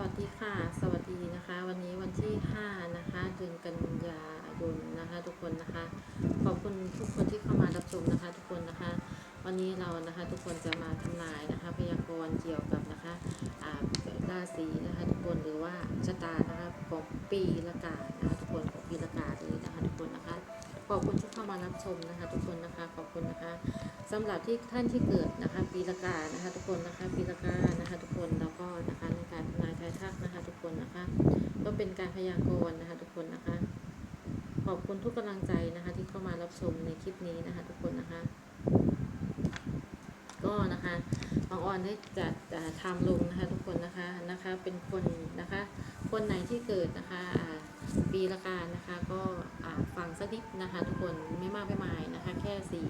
วัสดีค่ะ สวัสดีนะคะ วันนี้วันที่ 5 นะคะ เดือนกันยายนนะคะ ทุกคนนะคะ ขอบคุณทุกคนที่เข้ามารับชมนะคะ ทุกคนนะคะ วันนี้เรานะคะทุกคนจะมาทำนายนะคะ พยากรณ์เกี่ยวกับนะคะอ่าราศีนะคะ ทุกคนหรือว่าชะตานะคะของปีละกานะคะทุกคนของปีละกาเลยนะคะ ทุกคนนะคะ ขอบคุณที่เข้ามารับชมนะคะ ทุกคนนะคะ สำหรับที่ท่านที่เกิดนะคะปีละกานะคะทุกคนนะคะปีละกานะคะทุกคนแล้วก็นะคะในการทำนายทายทักนะคะทุกคนนะคะ ก็เป็นการพยากรณ์นะคะทุกคนนะคะ ขอบคุณทุกกำลังใจนะคะที่เข้ามารับชมในคลิปนี้นะคะทุกคนนะคะ ก็นะคะบางออนได้จะจะทำลงนะคะทุกคนนะคะนะคะเป็นคนนะคะ คนไหนที่เกิดนะคะปีละกานะคะก็ ฟังสักนิดนะคะทุกคนไม่มากไม่มายนะคะ แค่สี่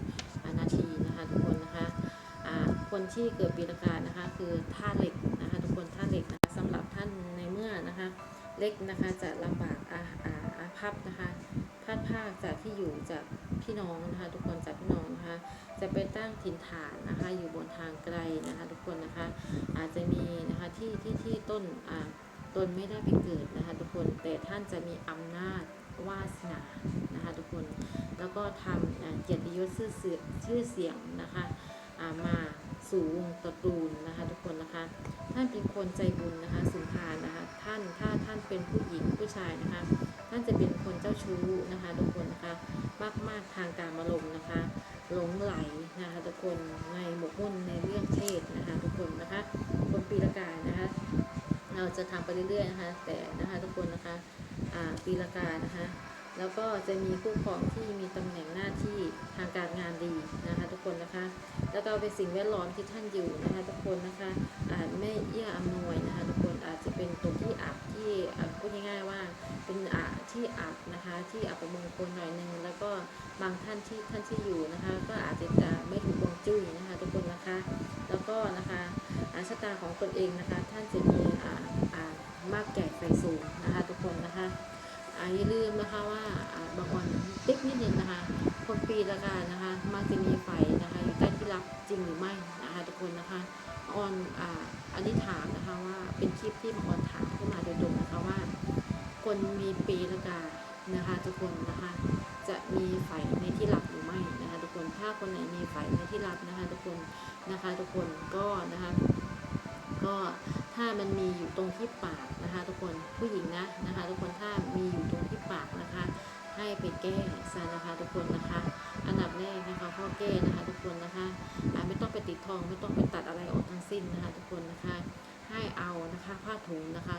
นาทีนะคะทุกคนนะคะคนที่เกิดปีละกานะคะคือธาตุเหล็กนะคะทุกคนธาตุเหล็กนะคะสำหรับท่านในเมื่อนะคะเล็กนะคะจะลำบากอาอาอาภัพนะคะพลาดพาดจากที่อยู่จากพี่น้องนะคะทุกคนจากพี่น้องนะคะจะไปตั้งถิ่นฐานนะคะอยู่บนทางไกลนะคะทุกคนนะคะอาจจะมีนะคะที่ที่ที่ต้นอ่าตนไม่ได้ไปเกิดนะคะทุกคนแต่ท่านจะมีอำนาจ วาสนานะคะทุกคน แล้วก็ทำเกียรติยศชื่อเสียงชื่อเสียงนะคะามาสู่วงตระกูลนะคะทุกคนนะคะ ท่านเป็นคนใจบุญนะคะสุนทานะคะท่านถ้าท่านเป็นผู้หญิงผู้ชายนะคะท่านจะเป็นคนเจ้าชู้นะคะทุกคนนะคะมากมากๆทางการมารมณ์นะคะหลงไหลนะคะทุกคนในหมกมุ่นในเรื่องเพศนะคะทุกคนนะคะคนปีละกานะคะเราจะทำไปเรื่อยๆนะคะแต่นะคะทุกคนนะคะ ปีละกานะคะ แล้วก็จะมีคู่ครองที่มีตำแหน่งหน้าที่ทางการงานดีนะคะ ทุกคนนะคะ แล้วก็เป็นสิ่งแวดล้อมที่ท่านอยู่นะคะ ทุกคนนะคะ อาจไม่เอื้ออำนวยนะคะ ทุกคนอาจจะเป็นตรงที่อับที่พูดง่ายๆว่าเป็นอาที่อับนะคะ ที่อับประมงคลหน่อยหนึงแล้วก็บางท่านที่ท่านที่อยู่นะคะ ก็อาจจะไม่ถูกวงจุ้ยนะคะ ทุกคนนะคะ แล้วก็นะคะอาชะตาของตนเองนะคะ ท่านจะมีอ่า มากใหญ่ไฟสูงนะคะ ทุกคนนะคะอาย่าลืมนะคะว่าบางวันติ๊กนิดนึงนะคะ คนปีละกันนะคะมักจะมีไฟนะคะอยู่ใต้ที่รับจริงหรือไม่นะคะทุกคนนะคะออนอันนี้ถามนะคะว่าเป็นคลิปที่บางออนถามขึ้นมาโดยตรงนะคะว่า คนมีปีละกานะคะ ทุกคนนะคะจะมีไฟในที่รับหรือไม่นะคะ ทุกคนถ้าคนไหนมีไฟในที่รับนะคะ ทุกคนนะคะ ทุกคนก็นะคะ ก็ ถ้ามันมีอยู่ตรงที่ปากนะคะ ทุกคนผู้หญิงนะนะคะ ทุกคนถ้ามีอยู่ตรงที่ปากนะคะ ให้ไปแก้ซะนะคะ ทุกคนนะคะ อันดับแรกนะคะข้อแก้นะคะ ทุกคนนะคะไม่ต้องไปติดทองไม่ต้องไปตัดอะไรออกทั้งสิ้นนะคะ ทุกคนนะคะ ให้เอานะคะผ้าถุงนะคะ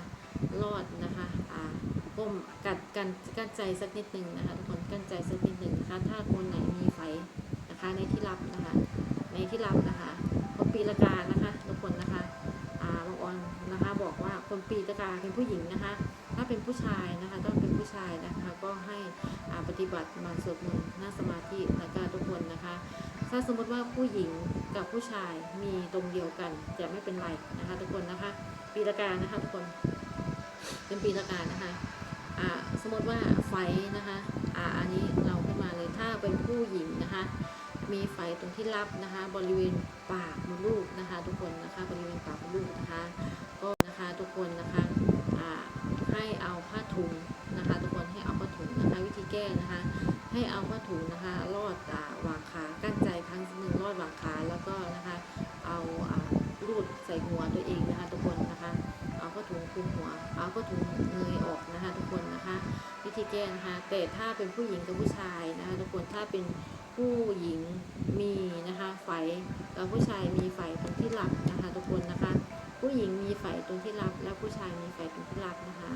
รอดนะคะอ่าก้มกัดกันกั้นใจสักนิดหนึ่งนะคะ ทุกคนกั้นใจสักนิดหนึ่งนะคะ ถ้าคนไหนมีไฟนะคะในที่รับนะคะ ในที่รับนะคะคนปีละกานะคะ ทุกคนนะคะ คนปีละกาเป็นผู้หญิงนะคะ ถ้าเป็นผู้ชายนะคะต้องเป็นผู้ชายนะคะ ก็ให้ปฏิบัติมาสวดมนต์นั่งสมาธินะคะทุกคนนะคะ ถ้าสมมติว่าผู้หญิงกับผู้ชายมีตรงเดียวกันจะไม่เป็นไรนะคะ ทุกคนนะคะ ปีละกานะคะ ทุกคน เป็นปีละกานะคะสมมติว่าไฟนะคะอ่าอันนี้เราขึ้นมาเลยถ้าเป็นผู้หญิงนะคะ มีไฟตรงที่รับนะคะ บริเวณปากมดลูกนะคะ ทุกคนนะคะ บริเวณปากมดลูกนะคะก็นะคะ ทุกคนนะคะให้เอาผ้าถุงนะคะ ทุกคนให้เอาผ้าถุงนะคะ วิธีแก้นะคะ ให้เอาผ้าถุงนะคะลอดอวางขากั้นใจครั้งหนึ่งลอดวางขาแล้วก็นะคะ เอารูดใส่หัวตัวเองนะคะ ทุกคนนะคะ เอาผ้าถุงคลุมหัว เอาผ้าถุงเงยออกนะคะ ทุกคนนะคะ วิธีแก้นะคะ แต่ถ้าเป็นผู้หญิงกับผู้ชายนะคะ ทุกคนถ้าเป็นผู้หญิงมีนะคะไฝกับผู้ชายมีไฝตรงที่หลับนะคะ ทุกคนนะคะ ผู้หญิงมีไฝตรงที่รับ และผู้ชายมีไฝตรงที่รับนะคะ